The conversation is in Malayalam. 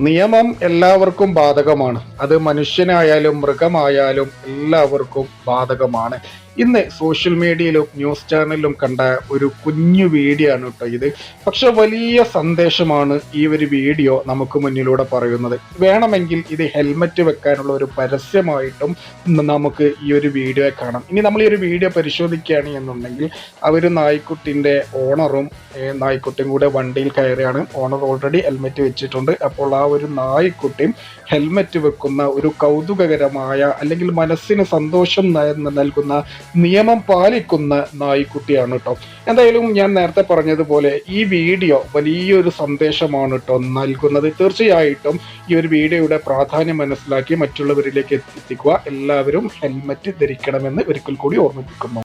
നിയമം എല്ലാവർക്കും ബാധകമാണ്. അത് മനുഷ്യനായാലും മൃഗമായാലും എല്ലാവർക്കും ബാധകമാണ്. ഇന്ന് സോഷ്യൽ മീഡിയയിലും ന്യൂസ് ചാനലിലും കണ്ട ഒരു കുഞ്ഞു വീഡിയോ ആണ് കേട്ടോ ഇത്. പക്ഷെ വലിയ സന്ദേശമാണ് ഈ ഒരു വീഡിയോ നമുക്ക് മുന്നിലൂടെ പറയുന്നത്. വേണമെങ്കിൽ ഇത് ഹെൽമറ്റ് വെക്കാനുള്ള ഒരു പരസ്യമായിട്ടും നമുക്ക് ഈ ഒരു വീഡിയോ കാണാം. ഇനി നമ്മൾ ഈ ഒരു വീഡിയോ പരിശോധിക്കുകയാണ് എന്നുണ്ടെങ്കിൽ ആ ഒരു നായ്ക്കുട്ടിന്റെ ഓണറും നായ്ക്കുട്ടിയും കൂടെ വണ്ടിയിൽ കയറിയാണ്. ഓണർ ഓൾറെഡി ഹെൽമറ്റ് വെച്ചിട്ടുണ്ട്. അപ്പോൾ ആ ഒരു നായ്ക്കുട്ടിയും ഹെൽമറ്റ് വെക്കുന്ന ഒരു കൗതുകകരമായ അല്ലെങ്കിൽ മനസ്സിന് സന്തോഷം നൽകുന്ന നിയമം പാലിക്കുന്ന നായ്ക്കുട്ടിയാണ് കേട്ടോ എന്തായാലും ഞാൻ നേരത്തെ പറഞ്ഞതുപോലെ ഈ വീഡിയോ വലിയൊരു സന്ദേശമാണ് കേട്ടോ നൽകുന്നത്. തീർച്ചയായിട്ടും ഈ ഒരു വീഡിയോയുടെ പ്രാധാന്യം മനസ്സിലാക്കി മറ്റുള്ളവരിലേക്ക് എത്തിക്കുക. എല്ലാവരും ഹെൽമറ്റ് ധരിക്കണമെന്ന് ഒരിക്കൽ കൂടി ഓർമ്മിപ്പിക്കുന്നു.